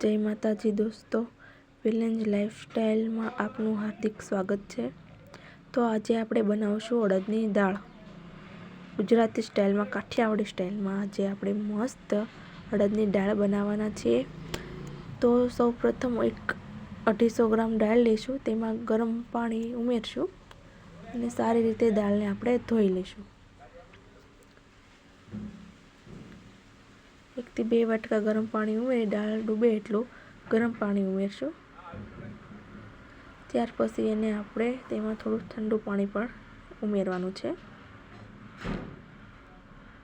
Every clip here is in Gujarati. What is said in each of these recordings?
જય માતાજી દોસ્તો વિલેજ લાઈફસ્ટાઈલમાં આપનું હાર્દિક સ્વાગત છે. તો આજે આપણે બનાવશું અડદની દાળ. ગુજરાતી સ્ટાઇલમાં, કાઠિયાવાડી સ્ટાઇલમાં આજે આપણે મસ્ત અડદની દાળ બનાવવાના છીએ. તો સૌ પ્રથમ એક અઢીસો ગ્રામ દાળ લઈશું, તેમાં ગરમ પાણી ઉમેરશું અને સારી રીતે દાળને આપણે ધોઈ લઈશું. એકથી બે વાટકા ગરમ પાણી ઉમેરી, દાળ ડૂબે એટલું ગરમ પાણી ઉમેરશું. ત્યાર પછી એને આપણે તેમાં થોડું ઠંડુ પાણી પણ ઉમેરવાનું છે.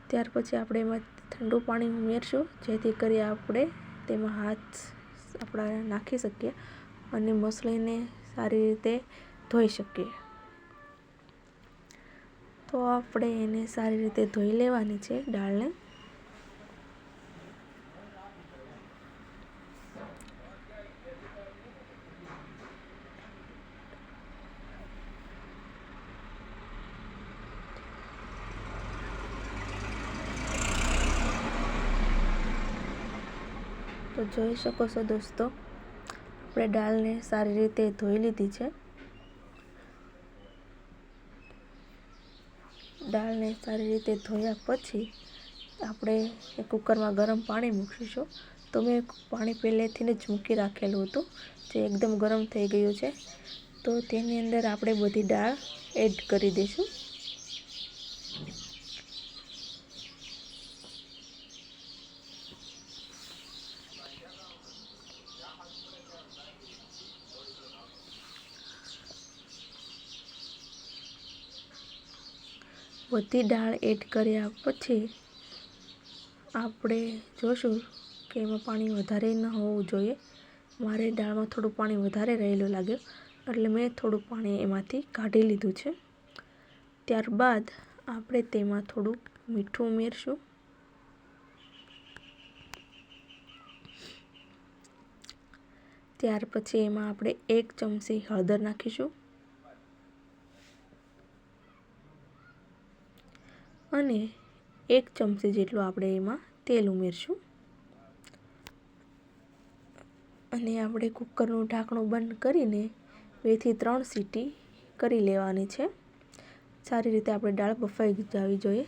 ત્યાર પછી આપણે એમાં ઠંડુ પાણી ઉમેરશું, જેથી કરી આપણે તેમાં હાથ આપણા નાખી શકીએ અને મસળીને સારી રીતે ધોઈ શકીએ. તો આપણે એને સારી રીતે ધોઈ લેવાની છે, દાળને. તો જોઈ શકો છો દોસ્તો, આપણે દાળને સારી રીતે ધોઈ લીધી છે. દાળને સારી રીતે ધોયા પછી આપણે એ કુકરમાં ગરમ પાણી મૂકીશું. તો મેં પાણી પહેલેથી જ મૂકી રાખેલું હતું, જે એકદમ ગરમ થઈ ગયું છે. તો તેની અંદર આપણે બધી દાળ એડ કરી દઈશું. બધી દાળ એડ કર્યા પછી આપણે જોશું કે એમાં પાણી વધારે ન હોવું જોઈએ. મારે દાળમાં થોડું પાણી વધારે રહેલું લાગ્યું, એટલે મેં થોડું પાણી એમાંથી કાઢી લીધું છે. ત્યારબાદ આપણે તેમાં થોડું મીઠું ઉમેરશું. ત્યાર પછી એમાં આપણે એક ચમચી હળદર નાખીશું. અને એક ચમચી જેટલું આપણે એમાં તેલ ઉમેરશું. અને આપણે કુકરનું ઢાંકણું બંધ કરીને બેથી ત્રણ સીટી કરી લેવાની છે. સારી રીતે આપણે દાળ બફાઈ જવી જોઈએ.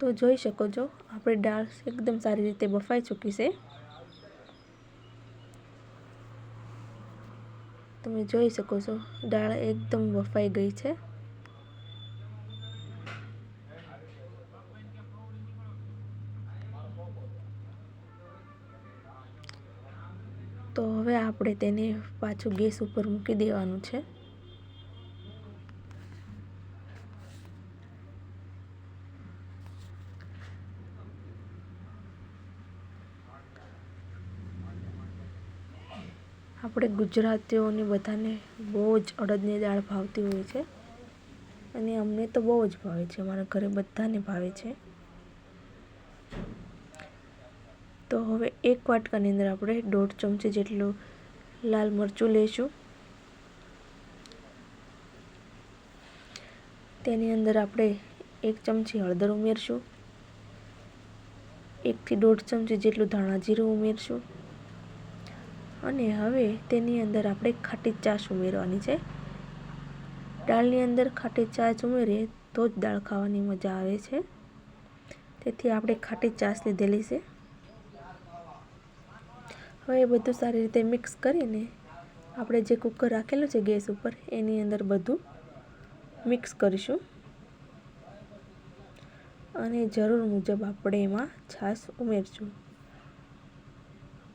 તો જોઈ શકો છો, આપણે દાળ એકદમ સારી રીતે બફાઈ ચૂકી છે. તમે જોઈ શકો છો, દાળ એકદમ બફાઈ ગઈ છે તો હવે આપણે તેને પાછું ગેસ ઉપર મૂકી દેવાનું છે. આપણે ગુજરાતીઓને બધાને બહુ જ અડદની દાળ ભાવતી હોય છે. અને અમને તો બહુ જ ભાવે છે. અમારા ઘરે બધાને ભાવે છે. તો હવે એક વાટકાની અંદર આપણે દોઢ ચમચી જેટલું લાલ મરચું લઈશું તેની અંદર આપણે એક ચમચી હળદર ઉમેરશું. એકથી દોઢ ચમચી જેટલું ધાણા જીરું ઉમેરશું. અને હવે તેની અંદર આપણે ખાટી ચાસ ઉમેરવાની છે. દાળની અંદર ખાટી ચાસ ઉમેરીએ તો જ દાળ ખાવાની મજા આવે છે. તેથી આપણે ખાટી ચાસ લીધેલી છે. હવે એ બધું સારી રીતે મિક્સ કરીને આપણે જે કુકર રાખેલું છે ગેસ ઉપર, એની અંદર બધું મિક્સ કરીશું. અને જરૂર મુજબ આપણે એમાં છાશ ઉમેરશું.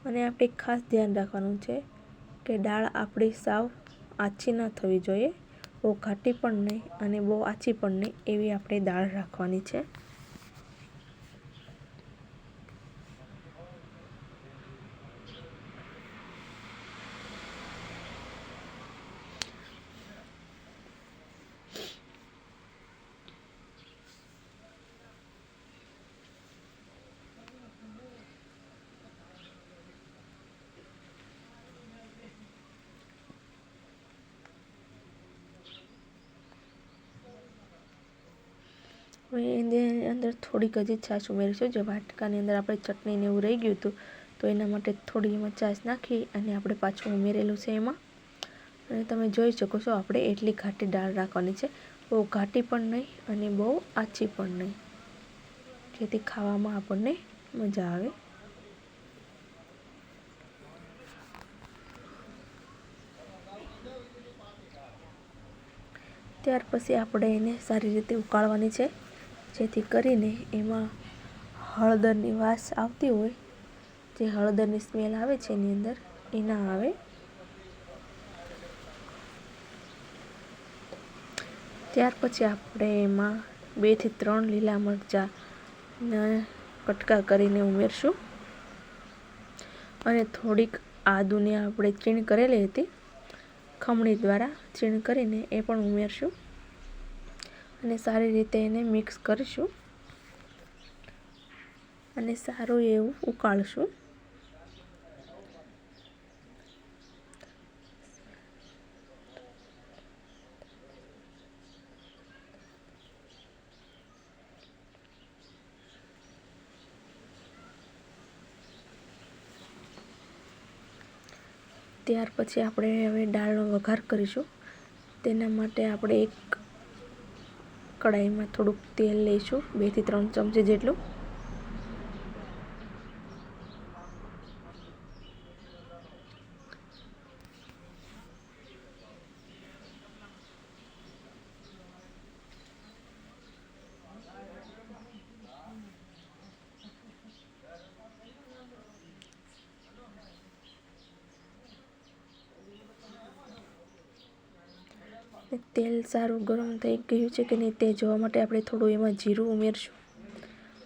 અને આપણે ખાસ ધ્યાન રાખવાનું છે કે દાળ આપણી સાવ આછી ન થવી જોઈએ. બહુ ઘાટી પણ નહીં અને બહુ આછી પણ નહીં એવી આપણે દાળ રાખવાની છે. હવે એની અંદર થોડીક હજી છાશ ઉમેરીશું. જે વાટકાની અંદર આપણે ચટણીને એવું રહી ગયું હતું, તો એના માટે થોડી એમાં છાશ નાખી અને આપણે પાછું ઉમેરેલું છે એમાં. અને તમે જોઈ શકો છો, આપણે એટલી ઘાટી દાળ રાખવાની છે. બહુ ઘાટી પણ નહીં અને બહુ આછી પણ નહીં. જેથી ખાવામાં આપણને મજા આવે. ત્યાર પછી આપણે એને સારી રીતે ઉકાળવાની છે. જેથી કરીને એમાં હળદરની વાસ આવતી હોય, જે હળદરની સ્મેલ આવે છે એની અંદર, એ ના આવે. ત્યાર પછી આપણે એમાં બેથી ત્રણ લીલા મરચાંને કટકા કરીને ઉમેરશું. અને થોડીક આદુની આપણે ચીણ કરેલી હતી, ખમણી દ્વારા ચીણ કરીને એ પણ ઉમેરશું. અને સારી રીતે એને મિક્સ કરીશું. અને સારું એવું ઉકાળશું. ત્યાર પછી આપણે હવે દાળનો વઘાર કરીશું. તેના માટે આપણે એક કડાઈમાં થોડુંક તેલ લઈશું બેથી ત્રણ ચમચી જેટલું. તેલ સારું ગરમ થઈ ગયું છે કે નહીં તે જોવા માટે આપણે થોડું એમાં જીરું ઉમેરશું.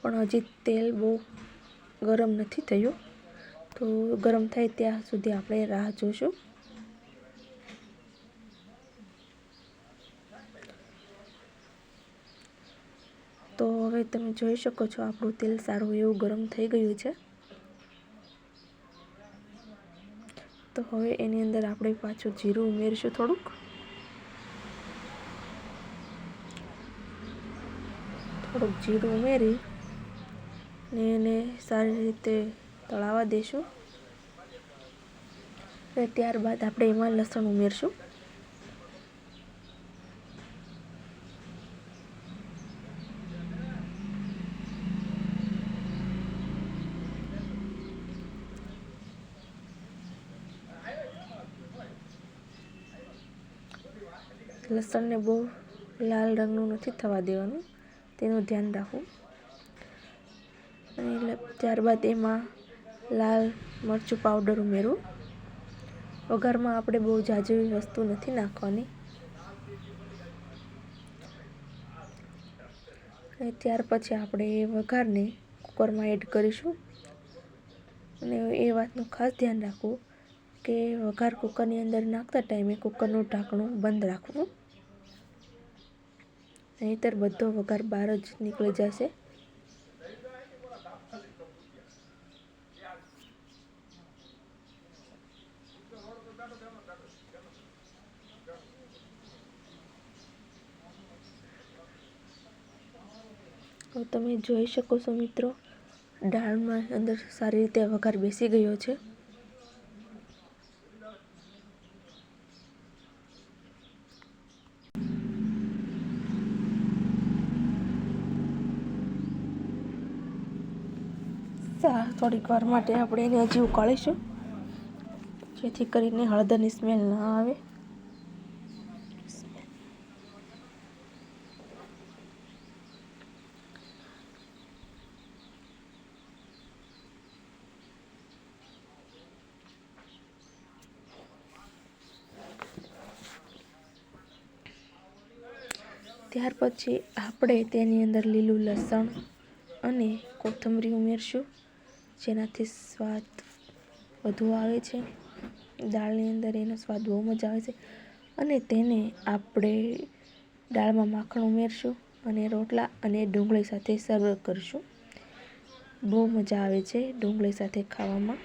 પણ હજી તેલ બહુ ગરમ નથી થયું. તો ગરમ થાય ત્યાં સુધી આપણે રાહ જોઈશું તો હવે તમે જોઈ શકો છો આપણું તેલ સારું એવું ગરમ થઈ ગયું છે. તો હવે એની અંદર આપણે પાછું જીરું ઉમેરીશું થોડુંક. થોડુંક જીરું ઉમેરી ને એને સારી રીતે તળાવા દઈશું અને ત્યારબાદ આપણે એમાં લસણ ઉમેરશું. લસણને બહુ લાલ રંગનું નથી થવા દેવાનું. તેનું ધ્યાન રાખવું. અને ત્યારબાદ એમાં લાલ મરચું પાવડર ઉમેરવું. વઘારમાં આપણે બહુ જાજવી વસ્તુ નથી નાખવાની. અને ત્યાર પછી આપણે એ વઘારને કુકરમાં એડ કરીશું. અને એ વાતનું ખાસ ધ્યાન રાખવું કે વઘાર કુકરની અંદર નાખતા ટાઈમે કુકરનું ઢાંકણું બંધ રાખવું. નહીંતર બધો વઘાર બહાર જ નીકળી જશે. તમે જોઈ શકો છો મિત્રો દાળમાં અંદર સારી રીતે વઘાર બેસી ગયો છે. થોડીક વાર માટે આપણે એને હજી ઉકાળીશું. જેથી કરીને હળદરની સ્મેલ ના આવે. ત્યાર પછી આપણે તેની અંદર લીલું લસણ અને કોથમરી ઉમેરશું. જેનાથી સ્વાદ વધુ આવે છે. દાળની અંદર એનો સ્વાદ બહુ મજા આવે છે. અને તેને આપણે દાળમાં માખણ ઉમેરશું અને રોટલા અને ડુંગળી સાથે સર્વ કરીશું. બહુ મજા આવે છે ડુંગળી સાથે ખાવામાં.